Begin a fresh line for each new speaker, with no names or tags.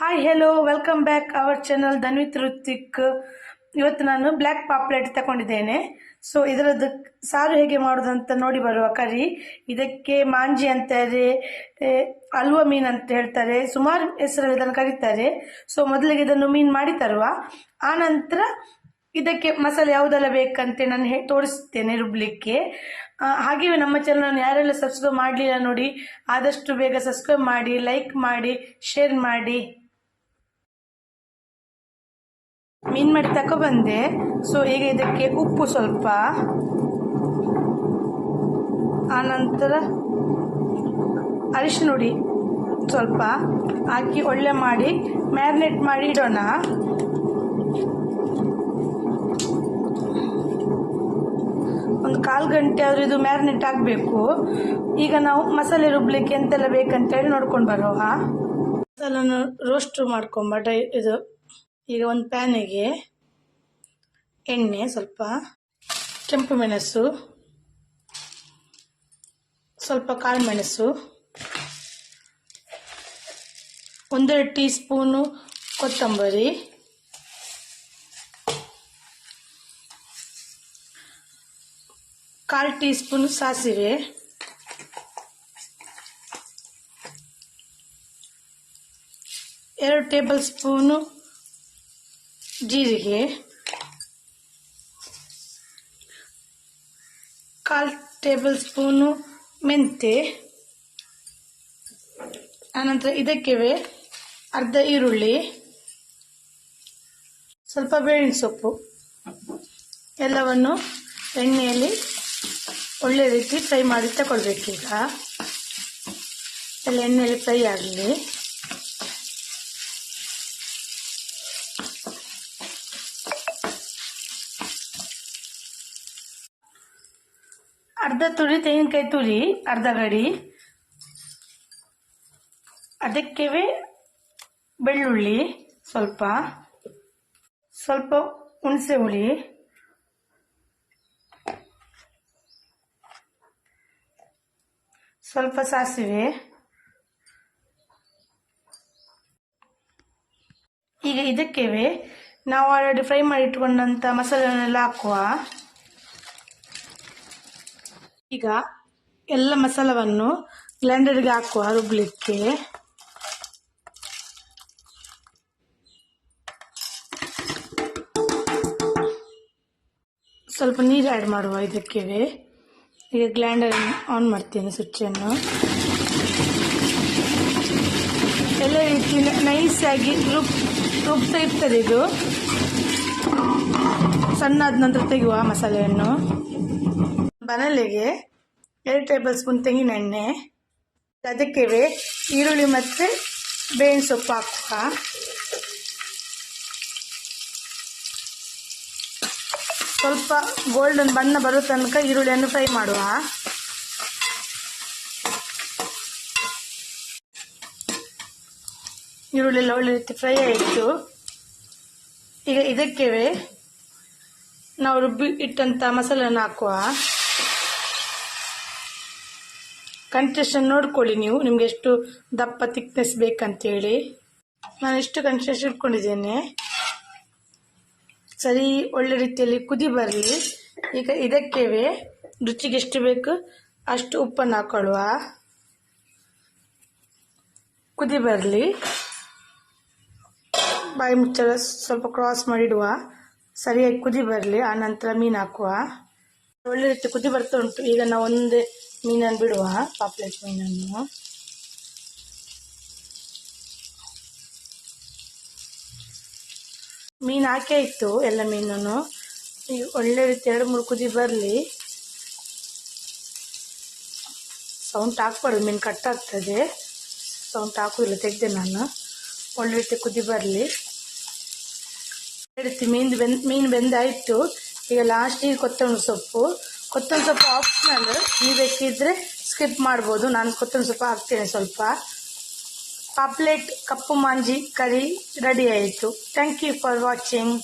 Hi hello welcome back our channel Dhanvith Hrithik ಇವತ್ತು ನಾನು black ಪಾಪ್ಲೆಟ್ ತಗೊಂಡಿದ್ದೇನೆ. ಸೊ ಇದರದ್ದು ಸಾರು ಹೇಗೆ ಮಾಡೋದು ಅಂತ ನೋಡಿ ಬರುವ ಕರಿ. ಇದಕ್ಕೆ ಮಾಂಜಿ ಅಂತಾರೆ ಅಲ್ವ ಮೀನ್ ಅಂತ ಹೇಳ್ತಾರೆ. ಸುಮಾರು ಹೆಸರಲ್ಲಿ ಇದನ್ನು ಕರೀತಾರೆ. ಸೊ ಮೊದಲಿಗೆ ಇದನ್ನು ಮೀನು ಮಾಡಿ ತರುವ. ಆನಂತರ ನಂತರ ಇದಕ್ಕೆ ಮಸಾಲೆ ಯಾವುದೆಲ್ಲ ಬೇಕಂತ ನಾನು ಹೇ, ತೋರಿಸ್ತೇನೆ ರುಬ್ಲಿಕ್ಕೆ. ಹಾಗೆಯೇ ನಮ್ಮ ಚಾನಲ್ ಯಾರೆಲ್ಲ ಸಬ್ಸ್ಕ್ರೈಬ್ ಮಾಡಲಿಲ್ಲ ನೋಡಿ, ಆದಷ್ಟು ಬೇಗ ಸಬ್ಸ್ಕ್ರೈಬ್ ಮಾಡಿ ಲೈಕ್ ಮಾಡಿ ಶೇರ್ ಮಾಡಿ. ಮೀನು ಮಾಡಿ ತಗೊಬಂದೆ ಸೊ ಈಗ ಇದಕ್ಕೆ ಉಪ್ಪು ಸ್ವಲ್ಪ. ಆನಂತರ ಅರಿಶಿನ ಹುಡಿ ಸ್ವಲ್ಪ ಹಾಕಿ ಒಳ್ಳೆ ಮಾಡಿ ಮ್ಯಾರಿನೇಟ್ ಮಾಡಿ ಇಡೋಣ. ಒಂದು ಕಾಲು ಗಂಟೆ ಆದರೂ ಇದು ಮ್ಯಾರಿನೇಟ್ ಆಗಬೇಕು. ಈಗ ನಾವು ಮಸಾಲೆ ರುಬ್ಲಿಕ್ಕೆ ಎಂತೆಲ್ಲ ಬೇಕಂತೇಳಿ ನೋಡ್ಕೊಂಡು ಬರುವ ಮಸಾಲನ್ನು ರೋಸ್ಟ್ ಮಾಡ್ಕೊಂಬ ಇದು ಈಗ ಒಂದು ಪ್ಯಾನಿಗೆ ಎಣ್ಣೆ ಸ್ವಲ್ಪ, ಕೆಂಪು ಮೆಣಸು, ಸ್ವಲ್ಪ ಕಾಳು ಮೆಣಸು, ಒಂದೆರಡು ಟೀ ಸ್ಪೂನು ಕೊತ್ತಂಬರಿ, ಕಾಲು ಟೀ ಸ್ಪೂನು ಸಾಸಿವೆ, ಎರಡು ಟೇಬಲ್ ಸ್ಪೂನು ಜೀರಿಗೆ. ಕಾಲು ಟೇಬಲ್ ಸ್ಪೂನು ಮೆಂತೆ. ಆನಂತರ ಇದಕ್ಕೆ ಅರ್ಧ ಈರುಳ್ಳಿ. ಸ್ವಲ್ಪ ಬೇವಿನ ಸೊಪ್ಪು. ಎಲ್ಲವನ್ನು ಎಣ್ಣೆಯಲ್ಲಿ ಒಳ್ಳೆ ರೀತಿ ಫ್ರೈ ಮಾಡಿ ತಗೊಳ್ಬೇಕೀಗ ಎಲ್ಲ ಎಣ್ಣೆಯಲ್ಲಿ ಫ್ರೈ ಆಗಲಿ. ಅರ್ಧ ತುರಿ ತೆಂಗಿನಕಾಯಿ ತುರಿ, ಅರ್ಧ ಗಡಿ. ಅದಕ್ಕೆ ಬೆಳ್ಳುಳ್ಳಿ ಸ್ವಲ್ಪ. ಸ್ವಲ್ಪ ಹುಣಸೆ ಹುಳಿ. ಸ್ವಲ್ಪ ಸಾಸಿವೆ. ಈಗ ಇದಕ್ಕೆ ನಾವು ಆಲ್ರೆಡಿ ಫ್ರೈ ಮಾಡಿ ಇಟ್ಕೊಂಡಂಥ ಮಸಾಲೆನೆಲ್ಲ ಹಾಕುವ. ಈಗ ಎಲ್ಲ ಮಸಾಲವನ್ನು ಗ್ರೈಂಡರ್ಗೆ ಹಾಕುವ ರುಬ್ಲಿಕ್ಕೆ ಸ್ವಲ್ಪ ನೀರು ಆ್ಯಡ್ ಮಾಡುವ ಇದಕ್ಕೆ. ಈಗ ಗ್ಲ್ಯಾಂಡರ್ ಆನ್ ಮಾಡ್ತೀನಿ ಸ್ವಿಚ್ಚನ್ನು ಎಲ್ಲ ರೀತಿ ನೈಸಾಗಿ ರುಬ್, ರುಬ್ತಾ ಇರ್ತದೆ ಇದು. ಸಣ್ಣ ಆದ ನಂತರ ತೆಗೆಯುವ ಮಸಾಲೆಯನ್ನು. ಬನಲೆಗೆ ಎರಡು ಟೇಬಲ್ ಸ್ಪೂನ್ ತೆಂಗಿನೆಣ್ಣೆ ಅದಕ್ಕೆ ಈರುಳ್ಳಿ ಮತ್ತು ಬೇವಿನ ಸೊಪ್ಪು ಹಾಕುವ. ಸ್ವಲ್ಪ ಗೋಲ್ಡನ್ ಬಣ್ಣ ಬರೋ ತನಕ ಈರುಳ್ಳಿಯನ್ನು ಫ್ರೈ ಮಾಡುವ. ಈರುಳ್ಳಿ ಎಲ್ಲ ಒಳ್ಳೆ ರೀತಿ ಫ್ರೈ ಆಯಿತು. ಈಗ ಇದಕ್ಕೆ ನಾವು ರುಬ್ಬಿ ಇಟ್ಟಂಥ ಮಸಾಲೆಯನ್ನು ಹಾಕುವ. ಕನ್ಸಿಸ್ಟೆನ್ಸ್ ನೋಡ್ಕೊಳ್ಳಿ ನೀವು, ನಿಮ್ಗೆ ಎಷ್ಟು ದಪ್ಪ ತಿಕ್ನೆಸ್ ಬೇಕಂತೇಳಿ. ನಾನು ಎಷ್ಟು ಕನ್ಸೆಷನ್ ಇಟ್ಕೊಂಡಿದ್ದೇನೆ. ಸರಿ, ಒಳ್ಳೆ ರೀತಿಯಲ್ಲಿ ಕುದಿ ಬರಲಿ. ಈಗ ಇದಕ್ಕೆ ರುಚಿಗೆ ಎಷ್ಟು ಬೇಕು, ಅಷ್ಟು ಉಪ್ಪನ್ನು ಹಾಕೊಳ್ಳುವ. ಕುದಿ ಬರಲಿ. ಬಾಯಿ ಮುಚ್ಚಳ ಸ್ವಲ್ಪ ಕ್ರಾಸ್ ಮಾಡಿಡುವ. ಸರಿಯಾಗಿ ಕುದಿ ಬರಲಿ, ಆ ನಂತರ ಮೀನು ಹಾಕುವ. ಒಳ್ಳೆ ರೀತಿ ಕುದಿ ಬರ್ತಾ ಉಂಟು. ಈಗ ನಾವು ಒಂದೇ ಮೀನನ್ನು ಬಿಡುವ. ಪಾಪ್ಲೆಟ್ ಮೀನನ್ನು. ಮೀನು ಹಾಕಿ ಇತ್ತು, ಎಲ್ಲ ಮೀನನ್ನು. ಈಗ ಒಳ್ಳೆ ರೀತಿ ಎರಡು ಮೂರು ಕುದಿ ಬರಲಿ. ಸೌಂಟ್ ಹಾಕ್ಬಾರ್ದು, ಮೀನು ಕಟ್ಟಾಗ್ತದೆ ಸೌಂಟ್ ಹಾಕೋದಿಲ್ಲ, ತೆಗೆದೆ ನಾನು. ಒಳ್ಳೆ ರೀತಿ ಕುದಿ ಬರಲಿ. ರೀತಿ ಮೀನು ಬೆಂದ್, ಮೀನು ಬೆಂದಾಯಿತು. ಈಗ ಲಾಸ್ಟಿಗೆ ಕೊತ್ತಂಬರಿ ಸೊಪ್ಪು. ಕೊತ್ತಂಬರಿ ಸೊಪ್ಪು ಆಪ್ಷನಲ್ ನೀವು ಬೇಕಿದ್ರೆ ಸ್ಕಿಪ್ ಮಾಡ್ಬೋದು. ನಾನು ಕೊತ್ತಂಬರಿ ಸೊಪ್ಪು ಹಾಕ್ತೇನೆ ಸ್ವಲ್ಪ. ಪಾಪ್ಲೆಟ್, ಕಪ್ಪು ಮಾಂಜಿ, ಕರಿ ರೆಡಿ ಆಯಿತು. Thank you for watching